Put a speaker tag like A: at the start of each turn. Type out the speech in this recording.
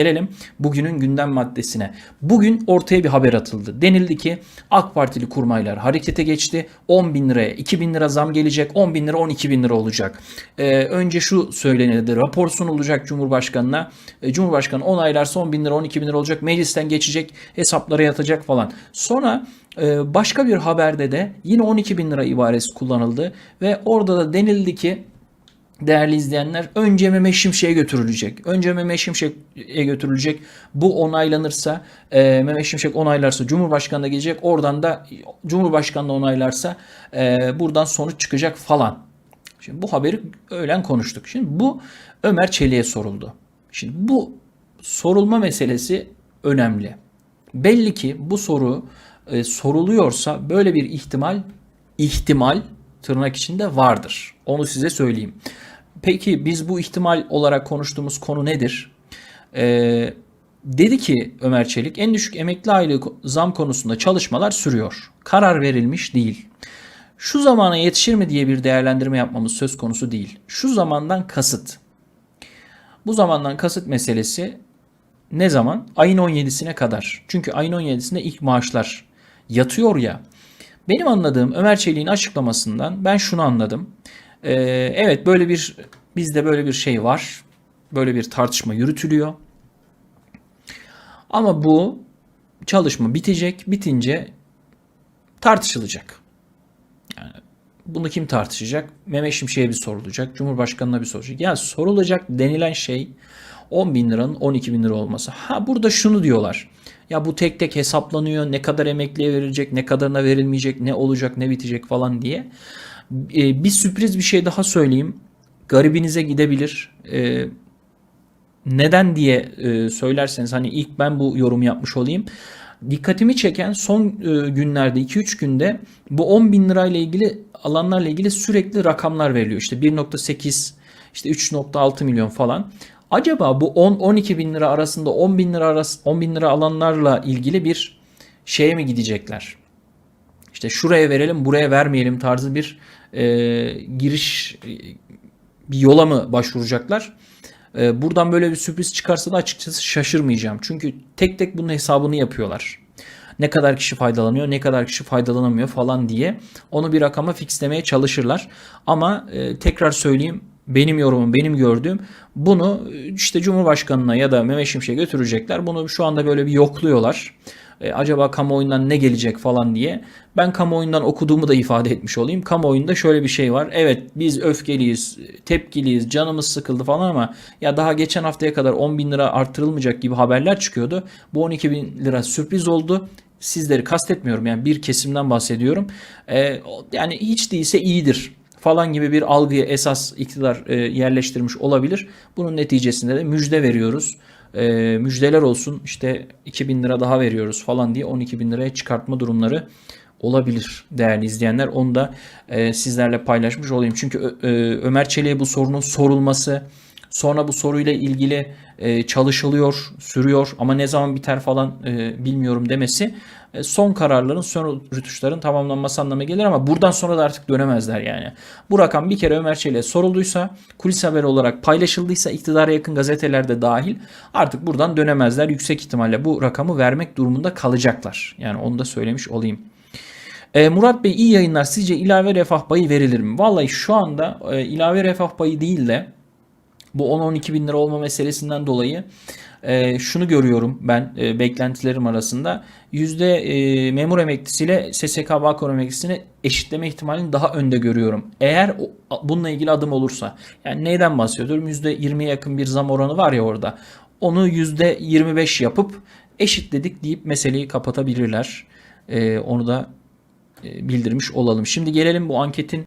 A: Gelelim bugünün gündem maddesine. Bugün ortaya bir haber atıldı. Denildi ki AK Partili kurmaylar harekete geçti. 10 bin liraya 2 bin lira zam gelecek. 10 bin lira 12 bin lira olacak. Ee, önce şu söylenildi. Rapor sunulacak Cumhurbaşkanı'na. Ee, Cumhurbaşkanı onaylarsa 10 bin lira 12 bin lira olacak. Meclisten geçecek. Hesaplara yatacak falan. Sonra e, başka bir haberde de yine 12 bin lira ibaresi kullanıldı. Ve orada da denildi ki değerli izleyenler önce Mehmet Şimşek'e götürülecek. Önce Mehmet Şimşek'e götürülecek. Bu onaylanırsa e, Mehmet Şimşek onaylarsa Cumhurbaşkanı gelecek. Oradan da Cumhurbaşkanı onaylarsa e, buradan sonuç çıkacak falan. Şimdi bu haberi öğlen konuştuk. Şimdi bu Ömer Çelik'e soruldu. Şimdi bu sorulma meselesi önemli. Belli ki bu soru e, soruluyorsa böyle bir ihtimal ihtimal tırnak içinde vardır. Onu size söyleyeyim. Peki biz bu ihtimal olarak konuştuğumuz konu nedir? Ee, dedi ki Ömer Çelik en düşük emekli aylığı zam konusunda çalışmalar sürüyor. Karar verilmiş değil. Şu zamana yetişir mi diye bir değerlendirme yapmamız söz konusu değil. Şu zamandan kasıt. Bu zamandan kasıt meselesi ne zaman? Ayın 17'sine kadar. Çünkü ayın 17'sinde ilk maaşlar yatıyor ya. Benim anladığım Ömer Çelik'in açıklamasından ben şunu anladım. Ee, evet böyle bir bizde böyle bir şey var. Böyle bir tartışma yürütülüyor. Ama bu çalışma bitecek. Bitince tartışılacak. Yani bunu kim tartışacak? Mehmet Şimşek'e bir sorulacak. Cumhurbaşkanı'na bir sorulacak. Ya sorulacak denilen şey 10 bin liranın 12 bin lira olması. Ha burada şunu diyorlar. Ya bu tek tek hesaplanıyor. Ne kadar emekliye verilecek, ne kadarına verilmeyecek, ne olacak, ne bitecek falan diye. Ee, bir sürpriz bir şey daha söyleyeyim. Garibinize gidebilir. Ee, neden diye e, söylerseniz hani ilk ben bu yorum yapmış olayım. Dikkatimi çeken son e, günlerde 2-3 günde bu 10 bin lirayla ilgili alanlarla ilgili sürekli rakamlar veriliyor. İşte 1.8 işte 3.6 milyon falan. Acaba bu 10-12 bin lira arasında 10 bin lira arası 10 bin lira alanlarla ilgili bir şeye mi gidecekler? İşte şuraya verelim buraya vermeyelim tarzı bir e, giriş e, bir yola mı başvuracaklar? E, buradan böyle bir sürpriz çıkarsa da açıkçası şaşırmayacağım. Çünkü tek tek bunun hesabını yapıyorlar. Ne kadar kişi faydalanıyor, ne kadar kişi faydalanamıyor falan diye onu bir rakama fixlemeye çalışırlar. Ama e, tekrar söyleyeyim benim yorumum, benim gördüğüm bunu işte Cumhurbaşkanı'na ya da Mehmet Şimşek'e götürecekler. Bunu şu anda böyle bir yokluyorlar. E, acaba kamuoyundan ne gelecek falan diye. Ben kamuoyundan okuduğumu da ifade etmiş olayım. Kamuoyunda şöyle bir şey var. Evet biz öfkeliyiz, tepkiliyiz, canımız sıkıldı falan ama ya daha geçen haftaya kadar 10 bin lira artırılmayacak gibi haberler çıkıyordu. Bu 12 bin lira sürpriz oldu sizleri kastetmiyorum yani bir kesimden bahsediyorum. Ee, yani hiç değilse iyidir falan gibi bir algıya esas iktidar e, yerleştirmiş olabilir. Bunun neticesinde de müjde veriyoruz. E, müjdeler olsun işte 2000 lira daha veriyoruz falan diye 12 bin liraya çıkartma durumları olabilir değerli izleyenler. Onu da e, sizlerle paylaşmış olayım. Çünkü e, Ömer Çelik'e bu sorunun sorulması sonra bu soruyla ilgili e, çalışılıyor, sürüyor ama ne zaman biter falan e, bilmiyorum demesi e, son kararların, son rütuşların tamamlanması anlamına gelir ama buradan sonra da artık dönemezler yani. Bu rakam bir kere Ömer Çelik'e sorulduysa, kulis haberi olarak paylaşıldıysa iktidara yakın gazetelerde dahil artık buradan dönemezler. Yüksek ihtimalle bu rakamı vermek durumunda kalacaklar. Yani onu da söylemiş olayım. E, Murat Bey iyi yayınlar. Sizce ilave refah payı verilir mi? Vallahi şu anda e, ilave refah payı değil de bu 10-12 bin lira olma meselesinden dolayı e, şunu görüyorum ben e, beklentilerim arasında. Yüzde e, memur emeklisiyle SSK Bağkur emeklisini eşitleme ihtimalini daha önde görüyorum. Eğer o, bununla ilgili adım olursa. Yani neyden bahsediyorum? Yüzde 20'ye yakın bir zam oranı var ya orada. Onu yüzde 25 yapıp eşitledik deyip meseleyi kapatabilirler. E, onu da e, bildirmiş olalım. Şimdi gelelim bu anketin